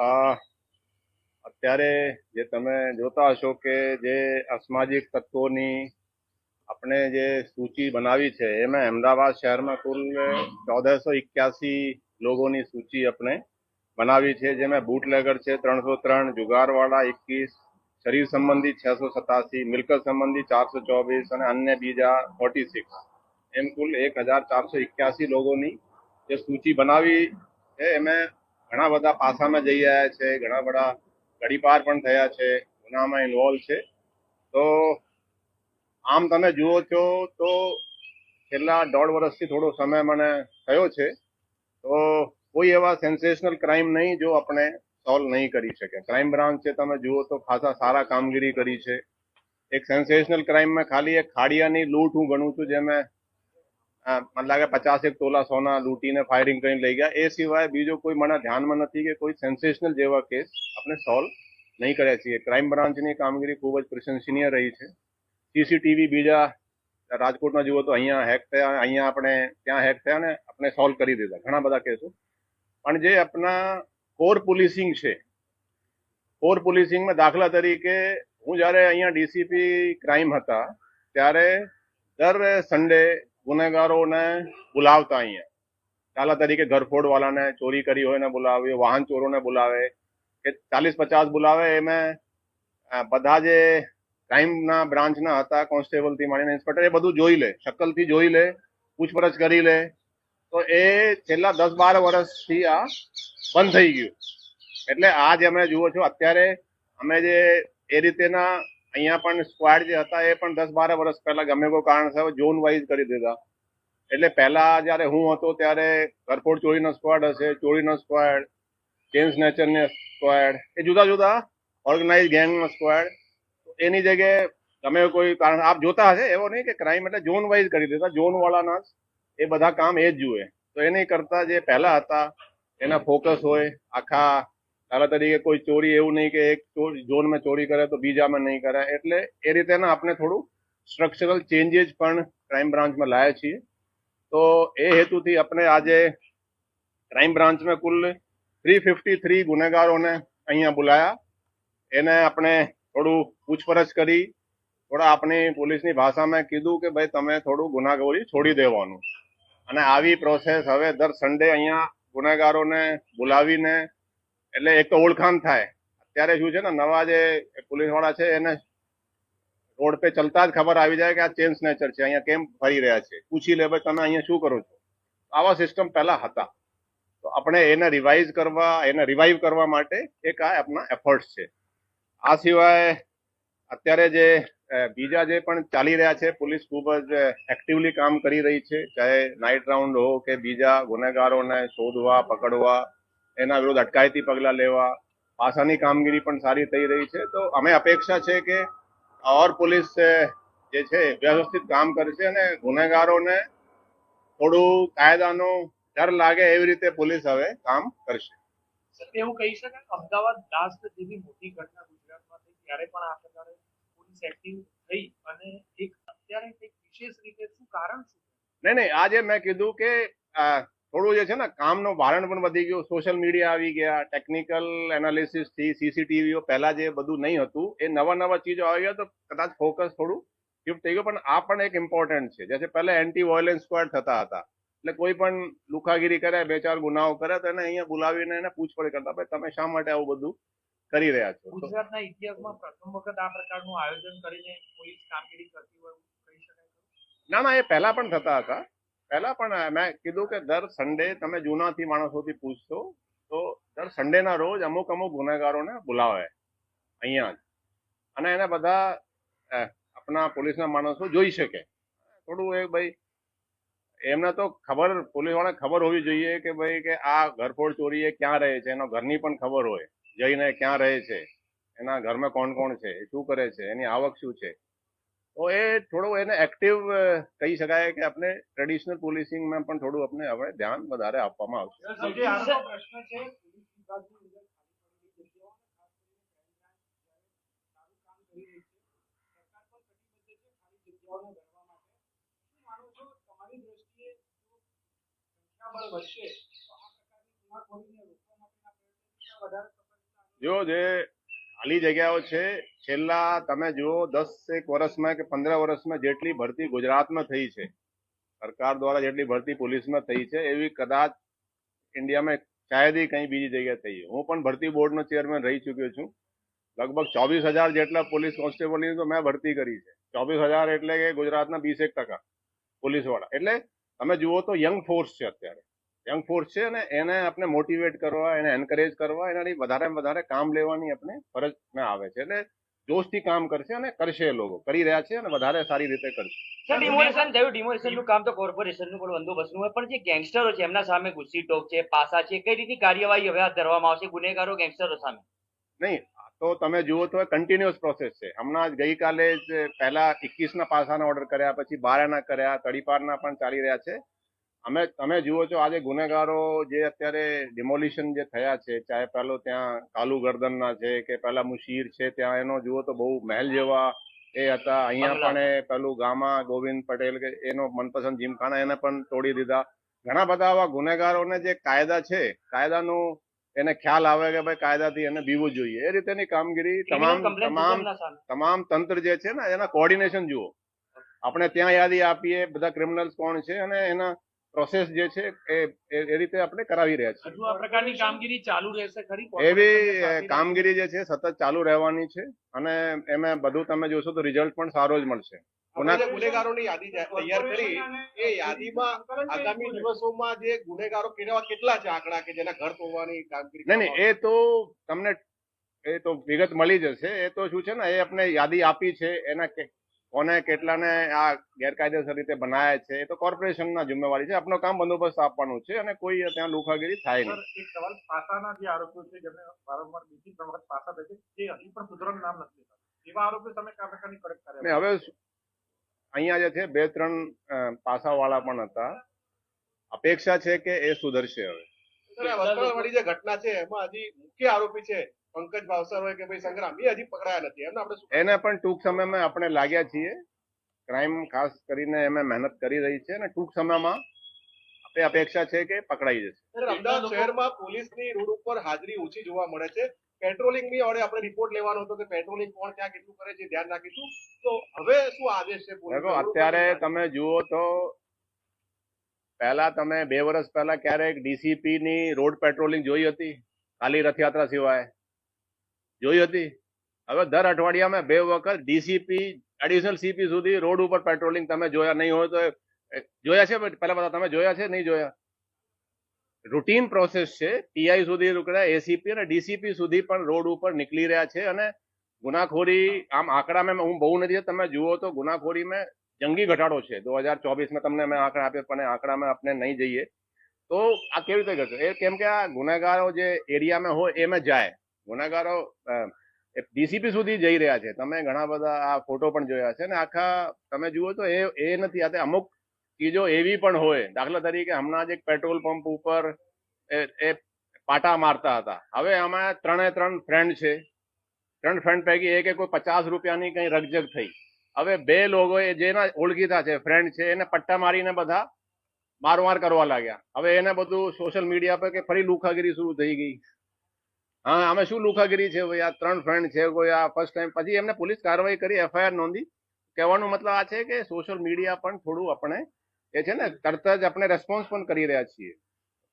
આ અત્યારે જે તમે જોતા હશો કે જે અસામાજિક તત્વોની આપણે જે સૂચિ બનાવી છે, એમાં અમદાવાદ શહેરમાં કુલ ચૌદસો એક્યાસી લોકોની સૂચિ આપણે બનાવી છે, જેમાં બૂટલેગર છે ત્રણસો ત્રણ જુગારવાળા એકવીસ, શરીર સંબંધી છસો સતાસી મિલકત સંબંધી ચારસો ચોવીસ અને અન્ય બીજા ફોર્ટી સિક્સ એમ કુલ એક હજાર ચારસો એક્યાસી લોકોની જે સૂચિ બનાવી છે, એમાં ઘણા બધા પાસામાં જઈ રહ્યા છે ઘણા બધા ગડીપાર પણ થયા છે ગુનામાં ઇન્વોલ્વ છે. તો આમ તમે જુઓ છો તો છેલ્લા દોઢ વર્ષથી થોડો સમય મને થયો છે. તો કોઈ એવા સેન્સેશનલ ક્રાઇમ નહીં જો આપણે સોલ્વ નહીં કરી શકે ક્રાઇમ બ્રાન્ચ છે તમે જુઓ તો ખાસા સારા કામગીરી કરી છે. એક સેન્સેશનલ ક્રાઇમમાં ખાલી એક ખાડિયાની લૂંટ હું ગણું છું જેમાં અ, મને લાગે પચાસેક તોલા સોના લૂંટીને ફાયરિંગ કરીને લઈ ગયા. એ સિવાય બીજો કોઈ મને ધ્યાનમાં નથી કે કોઈ સેન્સેશનલ જેવા કેસ આપણે સોલ્વ નહીં કર્યા છીએ. ક્રાઇમ બ્રાન્ચની કામગીરી ખૂબ જ પ્રશંસનીય રહી છે. સીસીટીવી બીજા રાજકોટમાં જુઓ તો અહીંયા હેક થયા, અહીંયા આપણે ત્યાં હેક થયા ને આપણે સોલ્વ કરી દીધા. ઘણા બધા કેસો પણ જે આપણા કોર પોલીસિંગ છે કોર પોલીસિંગમાં દાખલા તરીકે હું જ્યારે અહીંયા ડીસીપી ક્રાઇમ હતા, ત્યારે દર સન્ડે ગુનેગારોને બોલાવતા અહીંયા. ચાલા તરીકે ઘરફોડ વાળાને ચોરી કરી હોય ને બોલાવે વાહન ચોરોને બોલાવે, કે ચાલીસ પચાસ બોલાવે, એમાં બધા જે ક્રાઇમના બ્રાન્ચના હતા, કોન્સ્ટેબલથી માંડીને ઇન્સ્પેક્ટર, એ બધું જોઈ લે શકલથી જોઈ લે, પૂછપરછ કરી લે. તો એ છેલ્લા દસ બાર વર્ષથી આ બંધ થઈ ગયું. એટલે આ જે અમે જુઓ છો, અત્યારે અમે જે એ રીતેના અહીંયા પણ સ્ક્વાડ જે હતા એ પણ દસ બાર વર્ષ પહેલા ગમે કોઈ કારણસર ઝોન વાઇઝ કરી દીધા. એટલે પહેલા જ્યારે હું હતો ત્યારે કરફોડ ચોરીનો સ્ક્વાડ હશે, ચોરીનો સ્ક્વાડ ચેન સ્નેચરનો સ્ક્વાડ એ જુદા જુદા ઓર્ગેનાઇઝ ગેંગનો સ્ક્વાડ એની જગ્યાએ તમે કોઈ કારણ, આપ જોતા હશે એવો નહીં કે ક્રાઇમ એટલે ઝોન વાઇઝ કરી દીધા ઝોન વાળાના એ બધા કામ એ જ જુએ. તો એની કરતા જે પહેલા હતા, એના ફોકસ હોય, આખા દાખલા તરીકે કોઈ ચોરી એવું નહીં કે એક ઝોનમાં ચોરી કરે તો બીજામાં નહીં કરે. એટલે એ રીતેના આપણે થોડું સ્ટ્રક્ચરલ ચેન્જીસ પણ ક્રાઇમ બ્રાન્ચમાં લાયા છીએ. તો એ હેતુથી આપણે આજે ક્રાઇમ બ્રાન્ચમાં કુલ થ્રી ફિફ્ટી થ્રી ગુનેગારોને અહીંયા બોલાયા. એને આપણે થોડું પૂછપરછ કરી, થોડા આપણી પોલીસની ભાષામાં કીધું કે ભાઈ તમે થોડું ગુનાખોરી છોડી દેવાનું. અને આવી પ્રોસેસ હવે દર સન્ડે અહીંયા ગુનેગારોને બોલાવીને એટલે એક તો ઓળખાણ થાય. અત્યારે શું છે ને, નવા જે પોલીસવાળા છે, એને રોડ પે ચલતા જ ખબર આવી જાય કે આ ચેન સ્નેચર છે, અહીંયા કેમ ફરી રહ્યા છે. પૂછી લે, ભાઈ, તમે અહીંયા શું કરો છો? આવા સિસ્ટમ પહેલા હતા. તો આપણે એને રિવાઇઝ કરવા, એને રિવાઇવ કરવા માટે એક આ આપણા એફર્ટ્સ છે. આ સિવાય અત્યારે જે બીજા જે પણ ચાલી રહ્યા છે, પોલીસ ખૂબ જ એક્ટિવલી કામ કરી રહી છે. ચાહે નાઇટ રાઉન્ડ હો કે બીજા ગુનેગારોને શોધવા, પકડવા એના વિરુદ્ધ અટકાયતી પગલાં લેવા પાસાની કામગીરી પણ સારી થઈ રહી છે. તો અમે અપેક્ષા છે કે ઓર પોલીસ જે છે વ્યવસ્થિત કામ કરશે અને ગુનેગારોને થોડું કાયદાનો ડર લાગે એવી રીતે પોલીસ હવે કામ કરશે. એવું કહી શકાય અમદાવાદ લાસ્ટ જેવી મોટી ઘટના ગુજરાતમાં થઈ ત્યારે પણ આ પ્રકારે પોલીસ એક્ટિવ થઈ અને એક અત્યારે કંઈક વિશેષ રીતે શું કારણ શું? નહીં નહીં આજે મેં કીધું કે થોડું જે છે ને કામનો ભારણ પણ વધી ગયું. સોશિયલ મીડિયા આવી ગયા ટેકનિકલ એનાલિસિસથી સીસીટીવીઓ પહેલા જે બધું નહીં હતું એ નવા નવા ચીજો આવી ગયા તો કદાચ ફોકસ થોડું શિફ્ટ થઈ ગયું. પણ આ પણ એક ઇમ્પોર્ટન્ટ છે. જેસે પહેલા એન્ટી વાયોલન્સ સ્ક્વોડ થતા હતા. એટલે કોઈ પણ લુખાગીરી કરે બે ચાર ગુનાઓ કરે તો એને અહીંયા બોલાવીને એને પૂછપરછ કરતા ભાઈ તમે શા માટે આવું બધું કરી રહ્યા છો? ગુજરાતના ઇતિહાસમાં પ્રથમ વખત આ પ્રકારનું આયોજન કરીને પોલીસ કામગીરી કરતી હોય કહી શકાય? ના ના એ પહેલા પણ થતા હતા. પહેલા પણ મેં કીધું કે દર સન્ડે તમે જૂનાથી માણસોથી પૂછશો, તો દર સન્ડેના રોજ અમુક અમુક ગુનેગારોને બોલાવે અહીંયા જ. અને એને બધા આપણા પોલીસના માણસો જોઈ શકે. થોડું એ ભાઈ, એમને તો ખબર, પોલીસવાળાને ખબર હોવી જોઈએ કે ભાઈ કે આ ઘરફોડ ચોરી એ ક્યાં રહે છે? એનો ઘરની પણ ખબર હોય. જઈને ક્યાં રહે છે? એના ઘરમાં કોણ કોણ છે? શું કરે છે? એની આવક શું છે? તો એ થોડું એને એક્ટિવ કહી શકાય કે આપણે ટ્રેડિશનલ પોલીસિંગમાં પણ થોડું આપણે હવે ધ્યાન વધારે આપવામાં આવશે સૌથી આગળનો પ્રશ્ન છે પોલીસ વિભાગની અંદર ખાલી પડેલી જગ્યાઓ અને ખાસ કરીને crime branch સારું કામ કરી રહી છે સરકાર પણ કટિબદ્ધ છે ખાલી જગ્યાઓને ભરવા માટે શું માનો છો તમારી દ્રષ્ટિએ જો સંખ્યાબળ વધશે તો આ પ્રકારની ગુનાખોરીને રોકવા માટેના પ્રયત્નો કેટલા વધારે સફળ જો જે ખાલી જગ્યાઓ છે. છેલ્લા તમે જુઓ દસ એક વર્ષમાં કે પંદર વર્ષમાં જેટલી ભરતી ગુજરાતમાં થઈ છે, સરકાર દ્વારા જેટલી ભરતી પોલીસમાં થઈ છે, એવી કદાચ ઇન્ડિયામાં શાયદ કઈ બીજી જગ્યાએ થઈ હું પણ ભરતી બોર્ડનો ચેરમેન રહી ચૂક્યો છું. લગભગ ચોવીસ હજાર જેટલા પોલીસ કોન્સ્ટેબલની તો મેં ભરતી કરી છે. ચોવીસ હજાર એટલે કે ગુજરાતના બીસ એક ટકા પોલીસવાળા. એટલે તમે જુઓ તો યંગ ફોર્સ છે અત્યારે. યંગ ફોર્સ છે અને એને આપણે મોટિવેટ કરવા એને એન્કરેજ કરવા એનાથી વધારે વધારે કામ લેવાની આપણે ફરજ આવે છે. એટલે જોશથી કામ કરશે અને કરશે લોકો. કરી રહ્યા છે અને વધારે સારી રીતે કરશે. સર ડિમોલેશન થયું. ડિમોલેશનનું કામ તો કોર્પોરેશનનું પણ બંદોબસ્તનું હોય. પણ જે ગેંગસ્ટરો છે એમના સામે ગુસ્સી ટોક છે પાસા છે કઈ રીતની કાર્યવાહી હવે હાથ ધરવામાં આવશે? ગુનેગારો ગેંગસ્ટરો સામે? નહીં તો તમે જુઓ તો કન્ટિન્યુઅસ પ્રોસેસ છે. હમણાં જ ગઈકાલે જ પહેલા એકવીસના પાસાના ઓર્ડર કર્યા પછી બારાના કર્યા તડીપારના પણ ચાલી રહ્યા છે. અમે તમે જુઓ છો આજે ગુનેગારો જે અત્યારે ડિમોલિશન જે થયા છે ચાહે પેલો ત્યાં કાલુ ગરદનના છે કે પેલા મુશીર છે ત્યાં એનો જુઓ તો બહુ મહેલ જેવા એ હતા. અહીંયા પણ પેલું ગામા ગોવિંદ પટેલ કે એનો મનપસંદ જીમખાના એને પણ તોડી દીધા. ઘણા બધા આવા ગુનેગારોને જે કાયદા છે કાયદાનું એને ખ્યાલ આવે કે ભાઈ કાયદાથી એને બીવું જોઈએ. એ રીતેની કામગીરી તમામ તમામ તમામ તંત્ર જે છે ને એના કોર્ડિનેશન જુઓ. આપણે ત્યાં યાદી આપીએ બધા ક્રિમિનલ્સ કોણ છે અને એના પ્રોસેસ જે છે એ એ- રીતે આપણે કરાવી રહ્યા છીએ. હજુ આ પ્રકારની કામગીરી ચાલુ રહેશે ખરી? એવી કામગીરી જે છે સતત ચાલુ રહેવાની છે અને એમાં બધું તમે જોશો તો રિઝલ્ટ પણ સારો જ મળશે. ગુનેગારોની યાદી તૈયાર કરી એ યાદીમાં આગામી દિવસોમાં જે ગુનેગારો કેવા કેટલા છે આંકડા કે જેના ઘર તોડવાની કામગીરી નહીં નહીં એ તો તમને એ તો વિગત મળી જશે. એ તો શું છે ને એ આપણે યાદી આપી છે એના કે- કોને કેટલાને આ ગેરકાયદેસર રીતે બનાયા છે એ તો કોર્પોરેશનના જિમ્મેવારી છે. આપનો કામ બંદોબસ્ત આપવાનું છે અને કોઈ ત્યાં લુખાગીરી થાય નહીં. એક સવાલ પાસાના જે આરોપીઓ છે જેમને વારંવાર બીજી ત્રણ વખત પાસા થશે જે હજી પણ સુધરવાનું નામ નથી લેતા. એવા આરોપીઓ તમે કયા પ્રકારની કડક કર્યા હવે અહીંયા જે છે બે ત્રણ પાસાવાળા પણ હતા. અપેક્ષા છે કે એ સુધરશે હવે. સર, જે ઘટના છે એમાં હજી મુખ્ય આરોપી છે પંકજ ભાવસર હોય કે ભાઈ સંગ્રામ એ હજી પકડાયા નથી. એમને આપણે એને પણ ટૂંક સમયમાં આપણે લાગ્યા છીએ. ક્રાઇમ ખાસ કરીને એમે મહેનત કરી રહી છે અને ટૂંક સમયમાં આપણે અપેક્ષા છે કે પકડાઈ જશે. અમદાવાદ શહેરમાં પોલીસની રોડ ઉપર હાજરી ઓછી જોવા મળે છે. પેટ્રોલિંગની ઓડે આપણે રિપોર્ટ લેવાનો હતો કે પેટ્રોલિંગ કોણ ક્યાં કેટલું કરે છે ધ્યાન રાખીશું. તો હવે શું આદેશ છે પોલીસનો? દેખો અત્યારે તમે જુઓ તો પહેલા તમે બે વર્ષ પહેલા ક્યારેક ડીસીપી ની રોડ પેટ્રોલિંગ જોઈ હતી ખાલી રથયાત્રા સિવાય. જોઈ હતી. હવે દર અઠવાડિયામાં બે વખત ડીસીપી એડિશનલ સીપી સુધી રોડ ઉપર પેટ્રોલિંગ તમે જોયા નહીં હોય તો જોયા છે પહેલા બધા તમે જોયા છે નહીં જોયા? રૂટીન પ્રોસેસ છે. પીઆઈ સુધી રોકડા એસીપી અને ડીસીપી સુધી પણ રોડ ઉપર નીકળી રહ્યા છે અને ગુનાખોરી આમ આંકડામાં હું બહુ નથી તમે જુઓ તો ગુનાખોરીમાં જંગી ઘટાડો છે. દો હજાર ચોવીસમાં તમને મેં આંકડા આપ્યો પણ આંકડામાં આપણે નહીં જઈએ. તો આ કેવી રીતે કરશે એ કેમ કે આ ગુનેગારો જે એરિયામાં હોય એમાં જાય. ગુનેગારો ડીસીપી સુધી જઈ રહ્યા છે. તમે ઘણા બધા આ ફોટો પણ જોયા છે ને આખા તમે જુઓ તો એ એ નથી. આ અમુક ચીજો એવી પણ હોય. દાખલા તરીકે હમણાં જ એક પેટ્રોલ પંપ ઉપર એ પાટા મારતા હતા. હવે આમાં ત્રણે ત્રણ ફ્રેન્ડ છે. ત્રણ ફ્રેન્ડ પૈકી એક કોઈ પચાસ રૂપિયાની કઈ રકજક થઈ. હવે બે લોકો એ જેના ઓળખીતા છે ફ્રેન્ડ છે, એને પટ્ટા મારીને બધા મારમાર કરવા લાગ્યા. હવે એને બધું સોશિયલ મીડિયા પર કે ફરી લુખાગીરી શરૂ થઈ ગઈ. હા અમે શું લુખાગીરી છે? ભાઈ આ ત્રણ ફ્રેન્ડ છે કોઈ આ ફર્સ્ટ ટાઈમ પછી એમને પોલીસ કાર્યવાહી કરી એફઆઈઆર નોંધી. કહેવાનો મતલબ આ છે કે સોશિયલ મીડિયા પણ થોડું આપણે એ છે ને તરત જ આપણે રેસ્પોન્સ પણ કરી રહ્યા છીએ.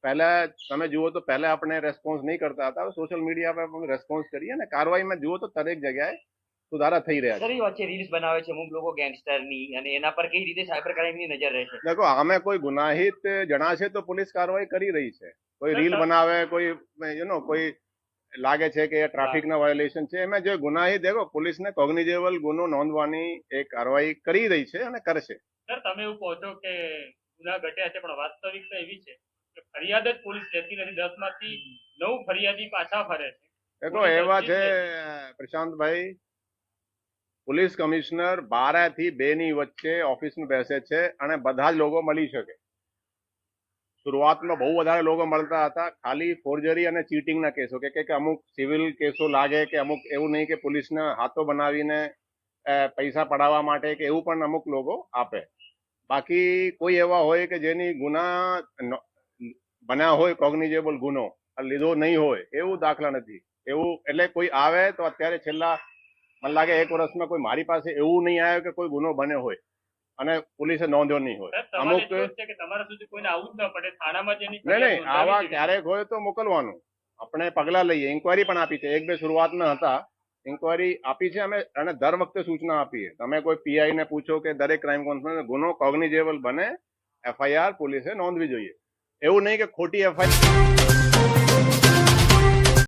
પહેલા તમે જુઓ તો પહેલા આપણે રેસ્પોન્સ નહીં કરતા હતા. સોશિયલ મીડિયા પર પણ રેસ્પોન્સ કરીએ અને કાર્યવાહીમાં જુઓ તો દરેક જગ્યાએ સુધારા થઈ રહ્યા છે. સર વાત છે રીલ્સ બનાવે છે? અમુક લોકો ગેંગસ્ટરની અને એના પર કઈ રીતે સાયબર ક્રાઇમની નજર રહેશે દેખો આમે કોઈ ગુનાહિત જણાશે તો પોલીસ કાર્યવાહી કરી રહી છે. કોઈ રીલ બનાવે કોઈ યુ નો કોઈ લાગે છે કે ટ્રાફિકના વાયોલેશન છે. એમાં જે ગુનાહિત દેખો પોલીસને કોગ્નિજેબલ ગુનો નોંધવાની એક કાર્યવાહી કરી રહી છે અને કરશે. સર તમે એવું કહો છો કે ગુના ઘટ્યા છે પણ વાસ્તવિકતા એવી છે કે ફરિયાદ જ પોલીસ લેતી નથી. દસમાંથી નવ ફરિયાદી પાછા ફરે છે. એ તો એવા છે પ્રશાંતભાઈ. પોલીસ કમિશનર બારા થી બે ની વચ્ચે ઓફિસમાં બેસે છે અને બધા જ લોકો મળી શકે. શરૂઆતમાં બહુ વધારે લોકો મળતા હતા. ખાલી ફોર્જરી અને ચીટિંગના કેસો. કે અમુક સિવિલ કેસો લાગે કે અમુક એવું નહીં કે પોલીસને હાથો બનાવીને પૈસા પડાવવા માટે કે એવું પણ અમુક લોકો આપે. બાકી કોઈ એવા હોય કે જેની ગુના બન્યા હોય કોગ્નિજેબલ ગુનો લીધો નહીં હોય, એવું દાખલા નથી. એવું એટલે કોઈ આવે તો અત્યારે છેલ્લા, મને લાગે એક વર્ષમાં કોઈ મારી પાસે એવું નહીં આવ્યું કે કોઈ ગુનો બન્યો હોય. અને પોલીસે નોંધ્યો નહીં હોય. અમુક તમારા સુધી કોઈને આવવું જ ન પડે થાણામાં જેની નહીં નહીં આવા ક્યારેક હોય તો મોકલવાનું. આપણે પગલા લઈએ. ઇન્કવાયરી પણ આપી છે. એક બે શરૂઆતમાં હતા. ઇન્કવાયરી આપી છે અમે અને દર વખતે સૂચના આપીએ. તમે કોઈ પીઆઈ ને પૂછો કે દરેક ક્રાઇમ કોન્ફરન્સ ગુનો કોગ્નિજેબલ બને એફઆઈઆર પોલીસે નોંધવી જોઈએ. એવું નહીં કે ખોટી એફઆઈઆર